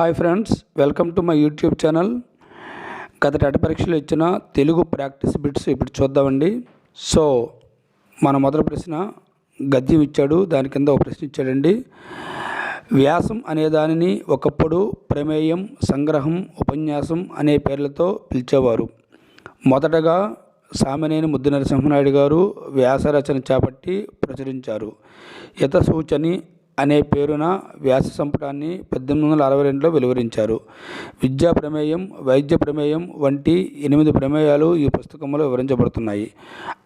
Hi friends welcome to my YouTube channel. గత TET పరీక్షలు ఇచ్చిన తెలుగు ప్రాక్టీస్ బిట్స్ ఇప్పుడు చూద్దామండి. సో మన మొదటి ప్రశ్న గద్యం ఇచ్చాడు దాని కింద ఒక ప్రశ్న ఇచ్చాడండి. వ్యాసం అనే దానిని ఒకప్పుడు ప్రమేయం సంగ్రహం ఉపన్యాసం అనే పేర్లతో పిలిచేవారు. మొదటగా సామినేని ముద్దు నరసింహనాయుడు గారు వ్యాస రచన చేపట్టి ప్రచురించారు. ఇత సూచని అనే పేరున వ్యాస సంపుటాన్ని పద్దెనిమిది వందల అరవై రెండులో వెలువరించారు. విద్యా ప్రమేయం వైద్య ప్రమేయం వంటి ఎనిమిది ప్రమేయాలు ఈ పుస్తకంలో వివరించబడుతున్నాయి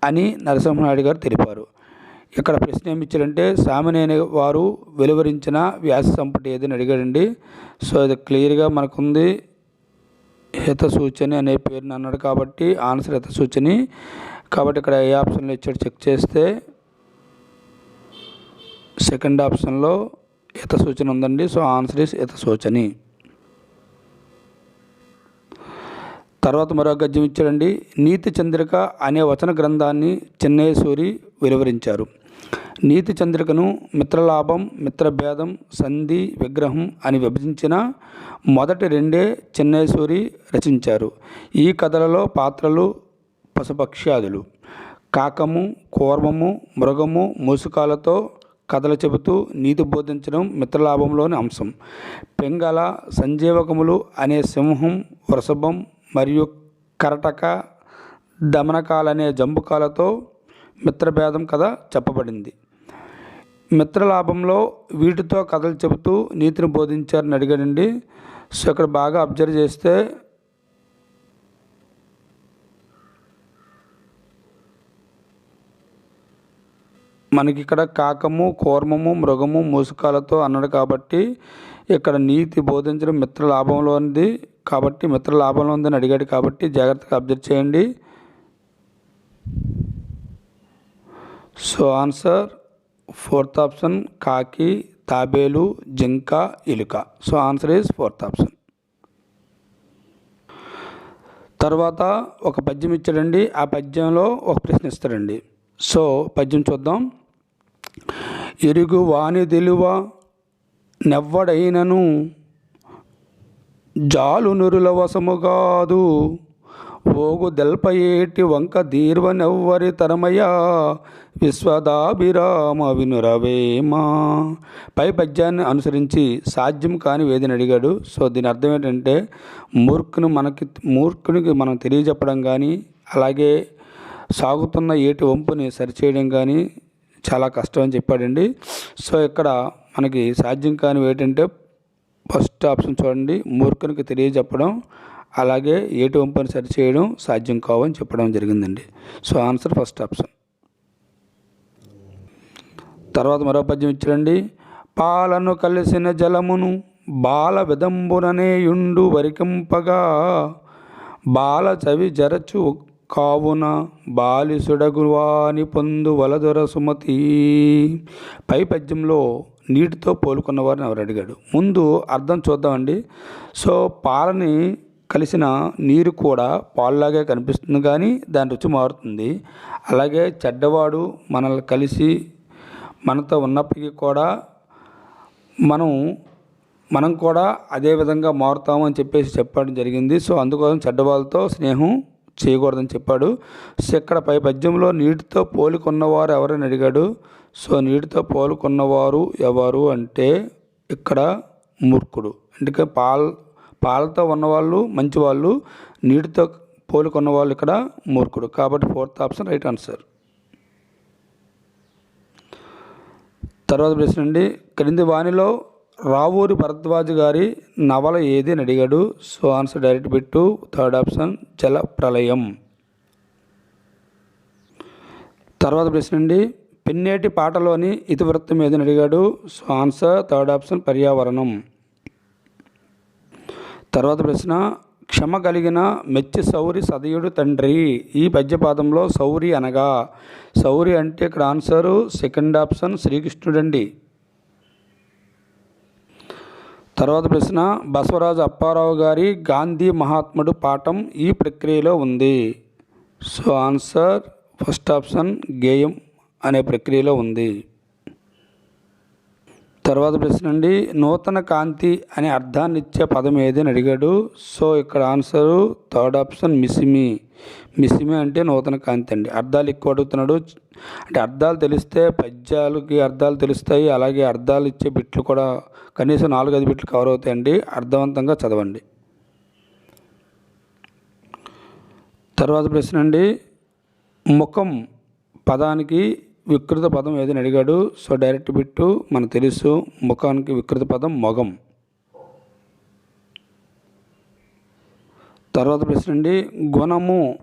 అని నరసింహనాయుడు గారు తెలిపారు. ఇక్కడ ప్రశ్న ఏమిచ్చారంటే సామినేని వారు వెలువరించిన వ్యాస సంపుటి ఏదని అడిగాడండి. సో ఇది క్లియర్గా మనకుంది. హిత సూచని అనే పేరుని అన్నాడు కాబట్టి ఆన్సర్ హిత సూచని కాబట్టి ఇక్కడ ఏ ఆప్షన్లో ఇచ్చాడు చెక్ చేస్తే సెకండ్ ఆప్షన్లో హిత సూచన ఉందండి. సో ఆన్సర్ ఇస్ హిత సూచని తర్వాత మరో గద్యం ఇచ్చాడండి. నీతి చంద్రిక అనే వచన గ్రంథాన్ని చెన్నైసూరి వెలువరించారు నీతి చంద్రికను మిత్రలాభం మిత్రభేదం సంధి విగ్రహం అని విభజించిన మొదటి రెండే చెన్నైసూరి రచించారు. ఈ కథలలో పాత్రలు పశుపక్ష్యాదులు. కాకము కూర్మము మృగము మూసుకాలతో కథలు చెబుతూ నీతి బోధించడం మిత్రలాభంలోని అంశం. పెంగళ సంజీవకములు అనే సింహం వృషభం మరియు కరటక దమనకాలనే జంబుకాలతో మిత్రభేదం కథ చెప్పబడింది. మిత్రలాభంలో వీటితో కథలు చెబుతూ నీతిని బోధించారని అడిగాడండి. సో ఇక్కడ బాగా అబ్జర్వ్ చేస్తే మనకి ఇక్కడ కాకము కూర్మము మృగము మూసుకాలతో అన్నాడు కాబట్టి ఇక్కడ నీతి బోధించడం మిత్ర లాభంలో ఉంది. కాబట్టి మిత్ర లాభంలో ఉందని అడిగాడు కాబట్టి జాగ్రత్తగా అబ్జర్వ్ చేయండి. సో ఆన్సర్ ఫోర్త్ ఆప్షన్ కాకి తాబేలు జింక ఇలుక. So answer is fourth option తర్వాత ఒక పద్యం ఇచ్చాడండి. ఆ పద్యంలో ఒక ప్రశ్న ఇస్తాడండి. సో పద్యం చూద్దాం. ఎరుగు వాణి తెలువ నెవ్వడైనను జాలు నురుల వశముగాదు ఓగు దెల్పయేటి వంక దీర్వ నెవ్వరి తరమయ విశ్వదాభిరామ వినురవేమా. పై పద్యాన్ని అనుసరించి సాధ్యం కాని వేదిని అడిగాడు. సో దీని అర్థం ఏంటంటే మూర్ఖుని మనకి మూర్ఖునికి మనం తెలియజెప్పడం కానీ అలాగే సాగుతున్న ఏటి వంపుని సరిచేయడం కానీ చాలా కష్టం అని చెప్పాడండి. సో ఇక్కడ మనకి సాధ్యం కానివి ఏంటంటే ఫస్ట్ ఆప్షన్ చూడండి. మూర్ఖునికి తెలియజెప్పడం అలాగే ఏటి సరి సరిచేయడం సాధ్యం కావని చెప్పడం జరిగిందండి. So answer first option. తర్వాత మరో పద్యం ఇచ్చారండి పాలను కలిసిన జలమును బాల విదంబుననేయుండు వరికింపగా బాల చవి జరచు కావున బాలిసుడగువాని పొందు వలదొర సుమతి. పై పద్యంలో నీటితో పోలుకున్న వారిని ఎవరు అడిగాడు? ముందు అర్థం చూద్దామండి. సో పాలని కలిసిన నీరు కూడా పాలులాగే కనిపిస్తుంది కానీ దాని రుచి మారుతుంది. అలాగే చెడ్డవాడు మనల్ని కలిసి మనతో ఉన్నప్పటికీ కూడా మనం మనం కూడా అదే విధంగా మారుతామని చెప్పేసి చెప్పడం జరిగింది. సో అందుకోసం చెడ్డవాళ్ళతో స్నేహం చేయకూడదని చెప్పాడు. సో ఇక్కడ పై పద్యంలో నీటితో పోలికొన్నవారు ఎవరని అడిగాడు. సో నీటితో పోలుకున్నవారు ఎవరు అంటే ఇక్కడ మూర్ఖుడు. అందుకే పాల్ పాలతో ఉన్నవాళ్ళు మంచివాళ్ళు నీటితో పోలుకున్న వాళ్ళు ఇక్కడ మూర్ఖుడు. కాబట్టి ఫోర్త్ ఆప్షన్ రైట్ ఆన్సర్. తర్వాత ప్రశ్న అండి. క్రింది వాణిలో రావూరి భరద్వాజ్ గారి నవల ఏది అని అడిగాడు. So answer direct bit third option జల ప్రళయం తర్వాత ప్రశ్న అండి. పిన్నేటి పాటలోని ఇతివృత్తం ఏదని అడిగాడు. సో ఆన్సర్ థర్డ్ ఆప్షన్ పర్యావరణం. తర్వాత ప్రశ్న క్షమ కలిగిన మెచ్చి సౌరి సదయుడు తండ్రి. ఈ పద్యపాదంలో సౌరి అనగా. సౌరి అంటే ఇక్కడ ఆన్సరు సెకండ్ ఆప్షన్ శ్రీకృష్ణుడండి. తర్వాత ప్రశ్న బసవరాజు అప్పారావు గారి గాంధీ మహాత్ముడు పాఠం ఈ ప్రక్రియలో ఉంది. సో ఆన్సర్ ఫస్ట్ ఆప్షన్ గేయం అనే ప్రక్రియలో ఉంది. తర్వాత ప్రశ్న అండి నూతన కాంతి అనే అర్థాన్ని ఇచ్చే పదం ఏదని అడిగాడు. సో ఇక్కడ ఆన్సరు థర్డ్ ఆప్షన్ మిసిమి. మిసిమి అంటే నూతన కాంతి అండి. అర్థాలు ఎక్కువ అడుగుతున్నాడు. అంటే అర్థాలు తెలిస్తే పద్యాలకి అర్థాలు తెలుస్తాయి అలాగే అర్థాలు ఇచ్చే బిట్లు కూడా కనీసం నాలుగైదు బిట్లు కవర్ అవుతాయండి. అర్థవంతంగా చదవండి. తర్వాత ప్రశ్న అండి ముఖం పదానికి వికృత పదం ఏదని అడిగాడు. సో డైరెక్ట్ బిట్టు మనకు తెలుసు. ముఖానికి వికృత పదం మొగం తర్వాత ప్రశ్న అండి. గుణము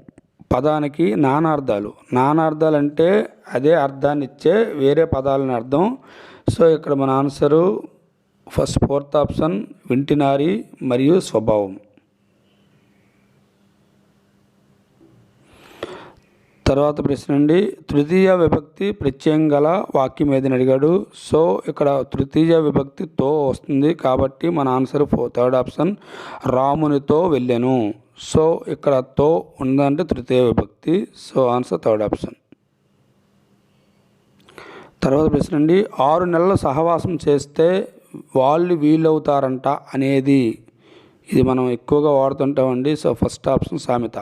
పదానికి నానార్థాలు. నానార్థాలు అంటే అదే అర్థాన్ని ఇచ్చే వేరే పదాలని అర్థం. సో ఇక్కడ మన ఆన్సరు ఫస్ట్ ఫోర్త్ ఆప్షన్ వింటినారి మరియు స్వభావం. తర్వాత ప్రశ్న అండి. తృతీయ విభక్తి ప్రత్యయం గల వాక్యం ఏదని అడిగాడు. సో ఇక్కడ తృతీయ విభక్తి తో వస్తుంది కాబట్టి మన ఆన్సర్ ఫో థర్డ్ ఆప్షన్ రామునితో వెళ్ళాను. సో ఇక్కడ తో ఉందంటే తృతీయ విభక్తి. So answer third option. తర్వాత ప్రశ్న అండి. ఆరు నెలల సహవాసం చేస్తే వాళ్ళు వీలవుతారంట అనేది. ఇది మనం ఎక్కువగా వాడుతుంటామండి. సో ఫస్ట్ ఆప్షన్ సామెత.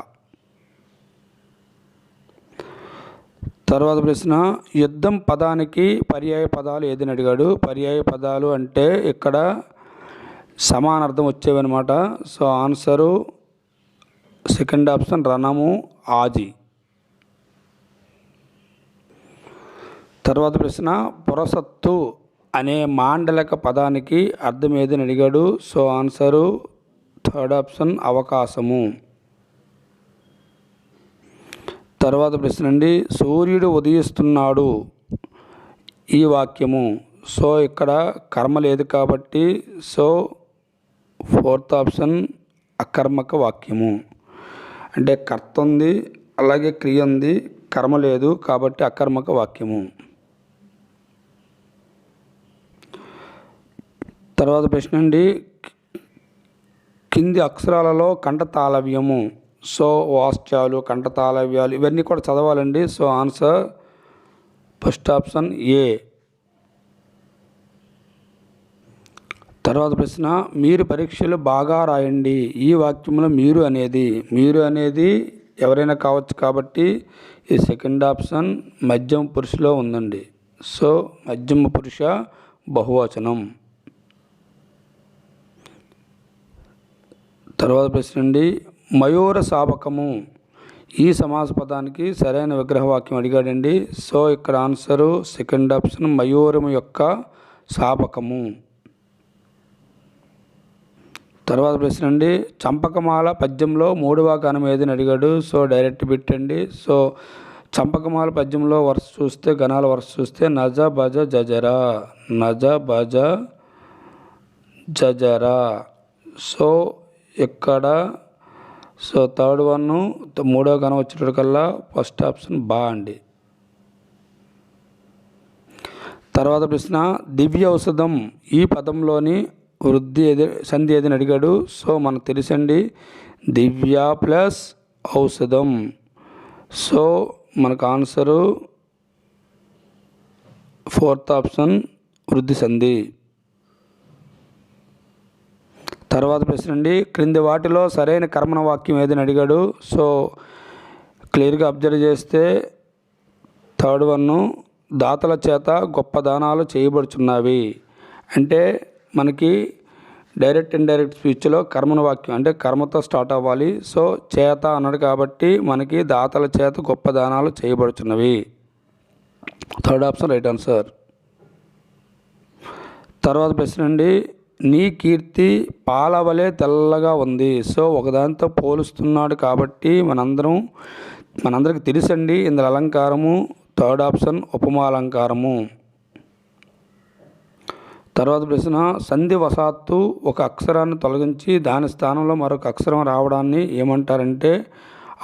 తర్వాత ప్రశ్న యుద్ధం పదానికి పర్యాయ పదాలు ఏదని అడిగాడు. పర్యాయ పదాలు అంటే ఇక్కడ సమానార్థం వచ్చేవన్నమాట. సో ఆన్సరు సెకండ్ ఆప్షన్ రణము ఆజీ తర్వాత ప్రశ్న పురసత్తు అనే మాండలిక పదానికి అర్థం ఏదని అడిగాడు. సో ఆన్సరు థర్డ్ ఆప్షన్ అవకాశము. తర్వాత ప్రశ్న అండి. సూర్యుడు ఉదయిస్తున్నాడు. ఈ వాక్యము. సో ఇక్కడ కర్మ లేదు కాబట్టి సో ఫోర్త్ ఆప్షన్ అకర్మక వాక్యము. అంటే కర్త ఉంది అలాగే క్రియ ఉంది కర్మ లేదు కాబట్టి అకర్మక వాక్యము. తర్వాత ప్రశ్న అండి. కింది అక్షరాలలో కంఠ తాళవ్యము సో వాస్త్యాలు కంఠతాళవ్యాలు ఇవన్నీ కూడా చదవాలండి. So answer first option A. తర్వాత ప్రశ్న మీరు పరీక్షలు బాగా రాయండి. ఈ వాక్యంలో మీరు అనేది మీరు అనేది ఎవరైనా కావచ్చు కాబట్టి ఈ సెకండ్ ఆప్షన్ మధ్యమ పురుషులో ఉందండి. సో మధ్యమ పురుష బహువచనం. తర్వాత ప్రశ్న అండి మయూర శాపకము. ఈ సమాస పదానికి సరైన విగ్రహవాక్యం అడిగాడండి. సో ఇక్కడ ఆన్సరు సెకండ్ ఆప్షన్ మయూరము యొక్క శాపకము. తర్వాత ప్రశ్న అండి చంపకమాల పద్యంలో మూడవ గణం ఏదని అడిగాడు. సో డైరెక్ట్ పెట్టండి సో చంపకమాల పద్యంలో వరుస చూస్తే గణాల వరుస చూస్తే నజ భజ జజరా. నజ భజ జజరా. సో ఇక్కడ సో థర్డ్ వన్ మూడో గణం వచ్చేటప్పటికల్లా ఫస్ట్ ఆప్షన్ బా అండి. తర్వాత ప్రశ్న దివ్య ఔషధం ఈ పదంలోని వృద్ధి ఏది సంధి ఏదని అడిగాడు? సో మనకు తెలుసండి దివ్య ప్లస్ ఔషధం. సో మనకు ఆన్సరు ఫోర్త్ ఆప్షన్ వృద్ధి సంధి. తర్వాత ప్రశ్న అండి క్రింది వాటిలో సరైన కర్మణ వాక్యం ఏదని అడిగాడు. సో క్లియర్గా అబ్జర్వ్ చేస్తే థర్డ్ వన్ దాతల చేత గొప్ప దానాలు చేయబడుచున్నవి. అంటే మనకి డైరెక్ట్ ఇండైరెక్ట్ స్పీచ్లో కర్మణ వాక్యం అంటే కర్మతో స్టార్ట్ అవ్వాలి. సో చేత అన్నాడు కాబట్టి మనకి దాతల చేత గొప్ప దానాలు చేయబడుచున్నవి. Third option right answer. తర్వాత ప్రశ్న అండి నీ కీర్తి పాలవలే తెల్లగా ఉంది. సో ఒకదానితో పోలుస్తున్నాడు కాబట్టి మనందరం మనందరికి తెలుసండి ఇందులో అలంకారము థర్డ్ ఆప్షన్ ఉపమాలంకారము. తర్వాత ప్రశ్న సంధి వసాత్తు ఒక అక్షరాన్ని తొలగించి దాని స్థానంలో మరొక అక్షరం రావడాన్ని ఏమంటారంటే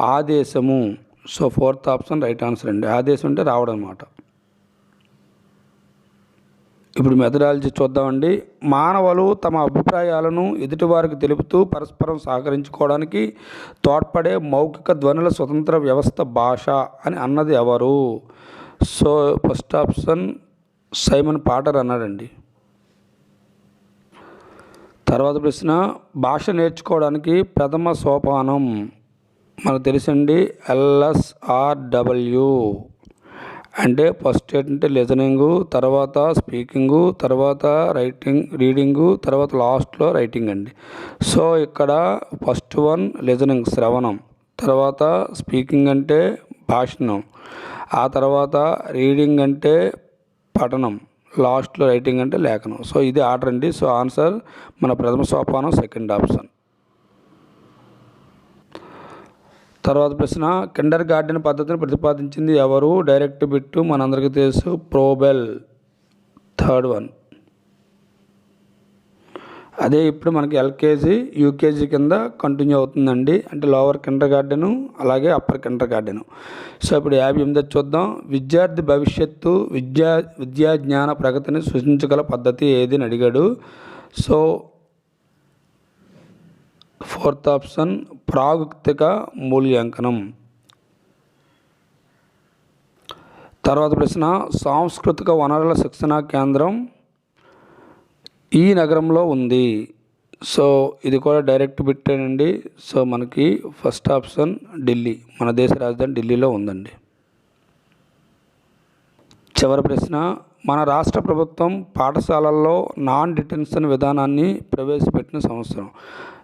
ఆదేశము. So fourth option right answer అండి. ఆదేశం అంటే రావడం అనమాట ఇప్పుడు మెథడాలజీ చూద్దామండి. మానవులు తమ అభిప్రాయాలను ఎదుటివారికి తెలుపుతూ పరస్పరం సహకరించుకోవడానికి తోడ్పడే మౌఖిక ధ్వనుల స్వతంత్ర వ్యవస్థ భాష అని అన్నది ఎవరు? So first option Simon Potter అన్నాడండి. తర్వాత ప్రశ్న భాష నేర్చుకోవడానికి ప్రథమ సోపానం మనకు తెలుసండి ఎల్ఎస్ఆర్డబ్ల్యూ అంటే ఫస్ట్ ఏంటంటే లిజనింగు తర్వాత స్పీకింగు తర్వాత రైటింగ్ రీడింగు తర్వాత లాస్ట్లో రైటింగ్ అండి. సో ఇక్కడ ఫస్ట్ వన్ లిజనింగ్ శ్రవణం. తర్వాత స్పీకింగ్ అంటే భాషణం. ఆ తర్వాత రీడింగ్ అంటే పఠనం. లాస్ట్లో రైటింగ్ అంటే లేఖనం. సో ఇది ఆర్డర్ అండి. సో ఆన్సర్ మన ప్రథమ సోపానం సెకండ్ ఆప్షన్. తర్వాత ప్రశ్న కిండర్ గార్డెన్ పద్ధతిని ప్రతిపాదించింది ఎవరు? డైరెక్ట్ బిట్టు మనందరికీ తెలుసు ప్రోబెల్. Third one. అదే ఇప్పుడు మనకి ఎల్కేజీ యూకేజీ కింద కంటిన్యూ అవుతుందండి. అంటే లోవర్ కిండర్ గార్డెను అలాగే అప్పర్ కిండర్ గార్డెను. సో ఇప్పుడు యాభై ఎనిమిది చూద్దాం. విద్యార్థి భవిష్యత్తు విద్యా విద్యా జ్ఞాన ప్రగతిని సూచించగల పద్ధతి ఏది అని అడిగాడు. సో ఫోర్త్ ఆప్షన్ ప్రాగుక్తిక మూల్యాంకనం. తర్వాత ప్రశ్న సాంస్కృతిక వనరుల శిక్షణా కేంద్రం ఈ నగరంలో ఉంది. సో ఇది కూడా డైరెక్ట్ పెట్టానండి. సో మనకి ఫస్ట్ ఆప్షన్ ఢిల్లీ. మన దేశ రాజధాని ఢిల్లీలో ఉందండి. చివరి ప్రశ్న మన రాష్ట్ర ప్రభుత్వం పాఠశాలల్లో నాన్ డిటెన్షన్ విధానాన్ని ప్రవేశపెట్టిన సంవత్సరం.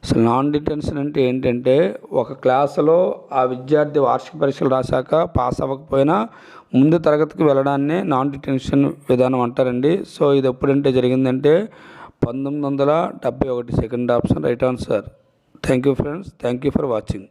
అసలు నాన్ డిటెన్షన్ అంటే ఏంటంటే ఒక క్లాసులో ఆ విద్యార్థి వార్షిక పరీక్షలు రాశాక పాస్ అవ్వకపోయినా ముందు తరగతికి వెళ్ళడాన్ని నాన్ డిటెన్షన్ విధానం అంటారండి. సో ఇది ఎప్పుడంటే జరిగిందంటే పంతొమ్మిది వందల డెబ్బై ఒకటి. Second option right answer. Thank you friends. Thank you for watching.